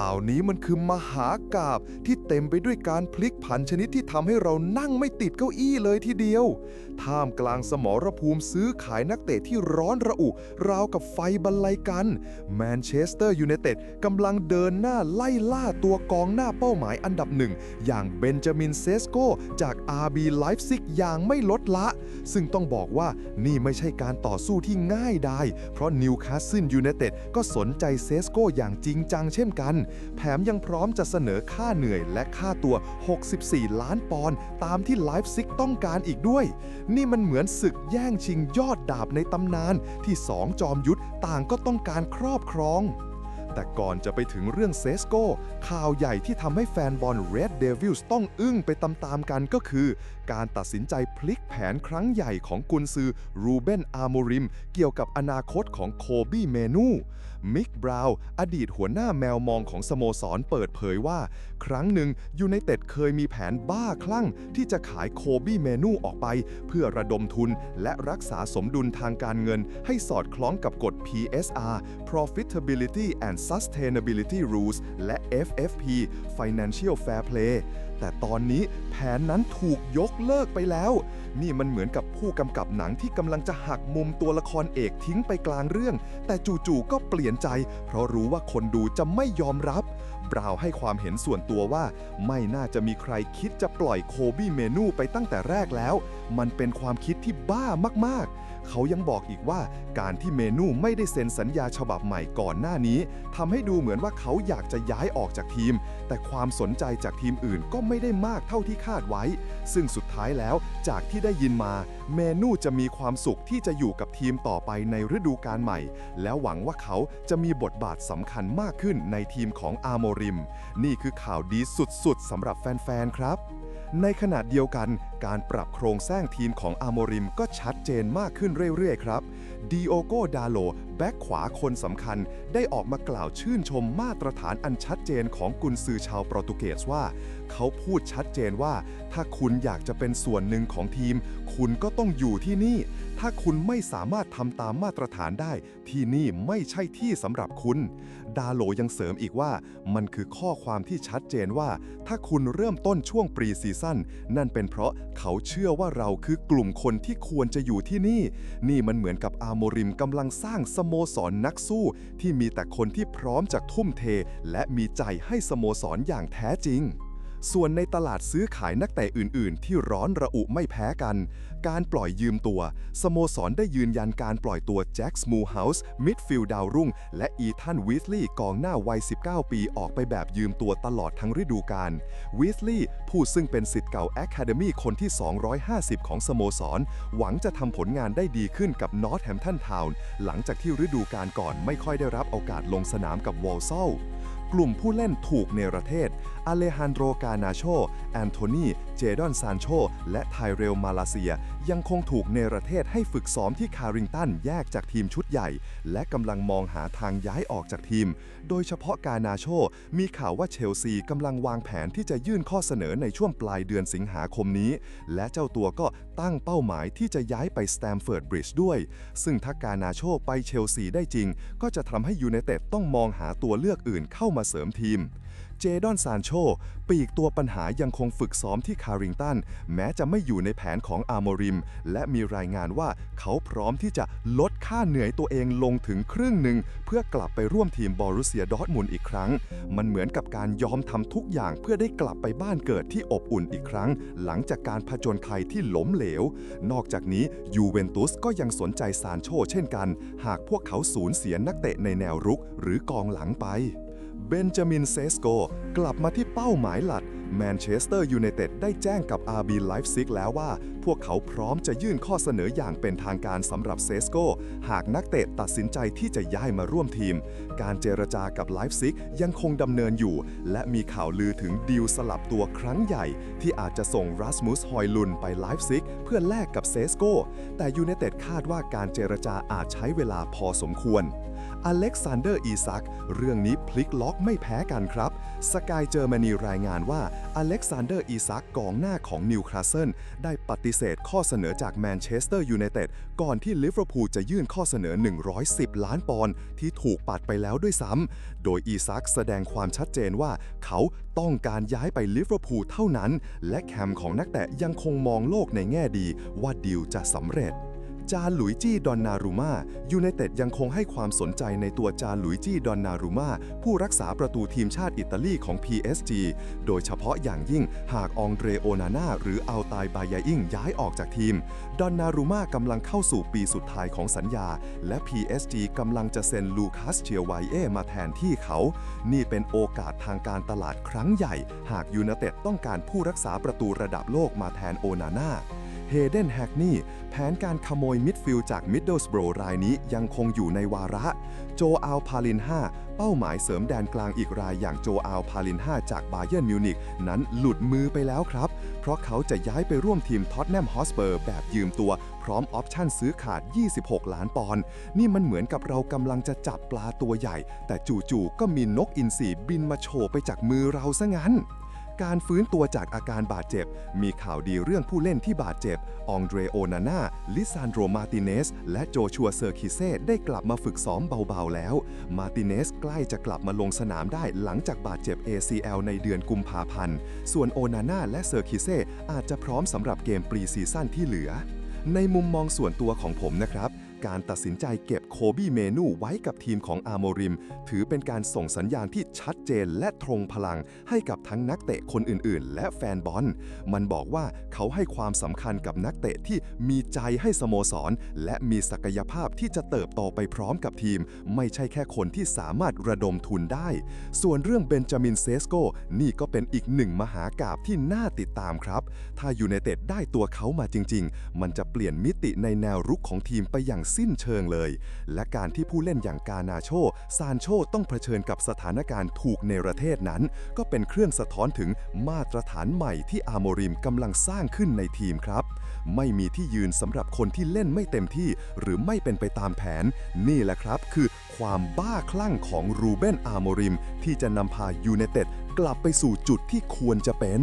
ข่าวนี้มันคือมหากาบที่เต็มไปด้วยการพลิกผันชนิดที่ทำให้เรานั่งไม่ติดเก้าอี้เลยทีเดียว ท่ามกลางสมรภูมิซื้อขายนักเตะที่ร้อนระอุ ราวกับไฟบรรลัยกัน แมนเชสเตอร์ยูไนเต็ดกำลังเดินหน้าไล่ล่าตัวกองหน้าเป้าหมายอันดับหนึ่ง อย่างเบนจามินเซสโกจาก RB ไลฟ์ซิกอย่างไม่ลดละ ซึ่งต้องบอกว่านี่ไม่ใช่การต่อสู้ที่ง่ายดายเพราะนิวคาสเซิลยูไนเต็ดก็สนใจเซสโกอย่างจริงจังเช่นกันแถมยังพร้อมจะเสนอค่าเหนื่อยและค่าตัว 64 ล้านปอนด์ตามที่ไลฟ์ซิกต้องการอีกด้วย นี่มันเหมือนศึกแย่งชิงยอดดาบในตำนาน ที่สองจอมยุทธต่างก็ต้องการครอบครองแต่ก่อนจะไปถึงเรื่องเซสโกข่าวใหญ่ที่ทำให้แฟนบอล Red Devils ต้องอึ้งไปตามๆกันก็คือ การตัดสินใจพลิกแผนครั้งใหญ่ของกุนซือรูเบนอาร์โมริม เกี่ยวกับอนาคตของโคบี้เมนูมิกบราวน์อดีตหัวหน้าแมวมองของสโมสรเปิดเผยว่า ครั้งหนึ่งยูไนเต็ดเคยมีแผนบ้าคลั่ง ที่จะขายโคบี้เมนูออกไป เพื่อระดมทุนและรักษาสมดุลทางการเงิน ให้สอดคล้องกับกฎ PSR Profitability and Sustainability Rules และ FFP Financial Fair Play แต่ตอนนี้แผนนั้นถูกยกเลิกไปแล้ว นี่มันเหมือนกับผู้กำกับหนังที่กำลังจะหักมุมตัวละครเอกทิ้งไปกลางเรื่อง แต่จู่ๆก็เปลี่ยนใจ เพราะรู้ว่าคนดูจะไม่ยอมรับบราวให้ความเห็นส่วนตัวว่า ไม่น่าจะมีใครคิดจะปล่อยโคบี้เมนูไปตั้งแต่แรกแล้ว มันเป็นความคิดที่บ้ามากๆเขายังบอกอีกว่าการที่เมนูไม่ได้เซ็นสัญญาฉบับใหม่ก่อนหน้านี้ทำให้ดูเหมือนว่าเขาอยากจะย้ายออกจากทีม แต่ความสนใจจากทีมอื่นก็ไม่ได้มากเท่าที่คาดไว้ ซึ่งสุดท้ายแล้วจากที่ได้ยินมา เมนูจะมีความสุขที่จะอยู่กับทีมต่อไปในฤดูกาลใหม่ แล้วหวังว่าเขาจะมีบทบาทสำคัญมากขึ้นในทีมของอาโมริม นี่คือข่าวดีสุดๆสำหรับแฟนๆครับ ในขณะเดียวกัน การปรับโครงสร้างทีมของอาโมริมก็ชัดเจนมากขึ้นเรื่อยๆ ครับ ดิโอโกดาโล แบ็กขวาคนสำคัญ ได้ออกมากล่าวชื่นชมมาตรฐานอันชัดเจนของกุนซือชาวโปรตุเกสว่า เขาพูดชัดเจนว่า ถ้าคุณอยากจะเป็นส่วนหนึ่งของทีม คุณก็ต้องอยู่ที่นี่ ถ้าคุณไม่สามารถทำตามมาตรฐานได้ ที่นี่ไม่ใช่ที่สำหรับคุณ ดาโลยังเสริมอีกว่า มันคือข้อความที่ชัดเจนว่า ถ้าคุณเริ่มต้นช่วงปรีซีซั่นนั่นเป็นเพราะเขาเชื่อว่าเราคือกลุ่มคนที่ควรจะอยู่ที่นี่ นี่มันเหมือนกับอาโมริมกำลังสร้างสโมสรนนักสู้ ที่มีแต่คนที่พร้อมจะทุ่มเท และมีใจให้สโมสรอย่างแท้จริง ส่วนในตลาดซื้อขายนักเตะอื่น ๆ ที่ร้อนระอุไม่แพ้กัน การปล่อยยืมตัว สโมสรได้ยืนยันการปล่อยตัวแจ็คสมูเฮาส์มิดฟิลด์ดาวรุ่ง และอีธานวิสลีย์กองหน้าวัย 19 ปีออกไปแบบยืมตัวตลอดทั้งฤดูกาลวิสลีย์ผู้ซึ่งเป็นสิทธิ์เก่า Academy คนที่ 250 ของสโมสร หวังจะทำผลงานได้ดีขึ้นกับนอตแฮม p ันทาวน์หลังจากที่ฤดูกาลก่อนไม่ค่อยได้รับโอกาสลงสนามกับวอลซอล กลุ่มผู้เล่นถูกเนรเทศอเลฮันโดรกานาโช แอนโทนี เจดอนซานโช และไทเรลมาลาเซีย ยังคงถูกเนรเทศให้ฝึกซ้อมที่คาริงตันแยกจากทีมชุดใหญ่ และกำลังมองหาทางย้ายออกจากทีม โดยเฉพาะกานาโช มีข่าวว่าเชลซีกำลังวางแผนที่จะยื่นข้อเสนอในช่วงปลายเดือนสิงหาคมนี้ และเจ้าตัวก็ตั้งเป้าหมายที่จะย้ายไปสแตมเฟิร์ดบริดจ์ด้วย ซึ่งถ้ากานาโชไปเชลซีได้จริง ก็จะทำให้ยูไนเต็ดต้องมองหาตัวเลือกอื่นเข้ามามาเสริมทีม เจดอนซานโช ปีกตัวปัญหายังคงฝึกซ้อมที่คาริงตัน แม้จะไม่อยู่ในแผนของอาร์โมริม และมีรายงานว่าเขาพร้อมที่จะลดค่าเหนื่อยตัวเองลงถึงครึ่งหนึ่ง เพื่อกลับไปร่วมทีมบอรุเซียดอร์ทมุนอีกครั้ง มันเหมือนกับการยอมทำทุกอย่างเพื่อได้กลับไปบ้านเกิดที่อบอุ่นอีกครั้ง หลังจากการผจญภัยที่ล้มเหลว นอกจากนี้ยูเวนตุสก็ยังสนใจซานโชเช่นกัน หากพวกเขาสูญเสียนักเตะในแนวรุกหรือกองหลังไป เบนจามินเซสโก กลับมาที่เป้าหมายหลักแมนเชสเตอร์ยูไนเต็ดได้แจ้งกับ RB Leipzig แล้วว่า พวกเขาพร้อมจะยื่นข้อเสนออย่างเป็นทางการสำหรับเซสโก หากนักเตะตัดสินใจที่จะย้ายมาร่วมทีม การเจรจากับไลฟ์ซิกยังคงดำเนินอยู่ และมีข่าวลือถึงดีลสลับตัวครั้งใหญ่ ที่อาจจะส่งรัสมุสฮอยลุนไปไลฟ์ซิกเพื่อแลกกับเซสโก แต่ยูไนเต็ดคาดว่าการเจรจาอาจใช้เวลาพอสมควร อเล็กซานเดอร์อีซัก เรื่องนี้พลิกล็อกไม่แพ้กันครับ สกายเจอร์มานีรายงานว่าอเล็กซานเดอร์อีซักกองหน้าของนิวคาสเซิลได้ปฏิเสธข้อเสนอจากแมนเชสเตอร์ยูไนเต็ดก่อนที่ลิเวอร์พูลจะยื่นข้อเสนอ 110 ล้านปอนด์ที่ถูกปัดไปแล้วด้วยซ้ำ โดยอีซักแสดงความชัดเจนว่าเขาต้องการย้ายไปลิเวอร์พูลเท่านั้น และแคมของนักเตะยังคงมองโลกในแง่ดีว่าดีลจะสำเร็จ จาหลุยจี้ดอนนารูมายูไนเต็ดยังคงให้ความสนใจในตัวจาหลุยจี้ดอนนารูมาผู้รักษาประตูทีมชาติอิตาลีของ PSG โดยเฉพาะอย่างยิ่งหากองเดรโอนาน่าหรืออัลตายบายาอิงย้ายออกจากทีม ดอนนารูมากำลังเข้าสู่ปีสุดท้ายของสัญญา และ PSG กำลังจะเซ็นลูคัสเชียไวเอมาแทนที่เขา นี่เป็นโอกาสทางการตลาดครั้งใหญ่ หากยูไนเต็ดต้องการผู้รักษาประตูระดับโลกมาแทนโอนาน่า เฮเดนแฮกนี่แผนการขโมยมิดฟิลด์จากมิดเดิลสโบรรายนี้ยังคงอยู่ในวาระ โจอัลพาลิน 5 เป้าหมายเสริมแดนกลางอีกรายอย่างโจอัลพาลิน 5 จากบาเยิร์นมิวนิกนั้นหลุดมือไปแล้วครับ เพราะเขาจะย้ายไปร่วมทีมท็อตแนมฮอสเปอร์แบบยืมตัวพร้อมออปชั่นซื้อขาด 26 ล้านปอนด์นี่มันเหมือนกับเรากำลังจะจับปลาตัวใหญ่ แต่จู่ๆก็มีนกอินทรีบินมาโฉบไปจากมือเราซะงั้น การฟื้นตัวจากอาการบาดเจ็บ มีข่าวดีเรื่องผู้เล่นที่บาดเจ็บ องเดรโอนาน่า ลิซานโดรมาติเนส และโจชัวเซอร์คิเซ่ได้กลับมาฝึกซ้อมเบาๆแล้ว มาติเนสใกล้จะกลับมาลงสนามได้หลังจากบาดเจ็บ ACL ในเดือนกุมภาพันธ์ ส่วนโอนาน่าและเซอร์คิเซ่อาจจะพร้อมสำหรับเกมปรีซีซั่นที่เหลือ ในมุมมองส่วนตัวของผมนะครับ การตัดสินใจเก็บโคบี้เมนูไว้กับทีมของอาโมริม ถือเป็นการส่งสัญญาณที่ชัดเจนและตรงพลัง ให้กับทั้งนักเตะคนอื่นๆ และแฟนบอล มันบอกว่าเขาให้ความสำคัญกับนักเตะที่มีใจให้สโมสร และมีศักยภาพที่จะเติบโตไปพร้อมกับทีม ไม่ใช่แค่คนที่สามารถระดมทุนได้ ส่วนเรื่องเบนจามินเซสโกนี่ก็เป็นอีกหนึ่งมหากาบที่น่าติดตามครับ ถ้ายูไนเต็ดได้ตัวเขามาจริง ๆ มันจะเปลี่ยนมิติในแนวรุกของทีมไปอย่างสิ้นเชิงเลย และการที่ผู้เล่นอย่างกานาโช ซานโชต้องเผชิญกับสถานการณ์ถูกในประเทศนั้น ก็เป็นเครื่องสะท้อนถึงมาตรฐานใหม่ที่อาโมริมกำลังสร้างขึ้นในทีมครับ ไม่มีที่ยืนสำหรับคนที่เล่นไม่เต็มที่ หรือไม่เป็นไปตามแผน นี่แหละครับ คือความบ้าคลั่งของรูเบนอาโมริม ที่จะนำพายูไนเต็ดกลับไปสู่จุดที่ควรจะเป็น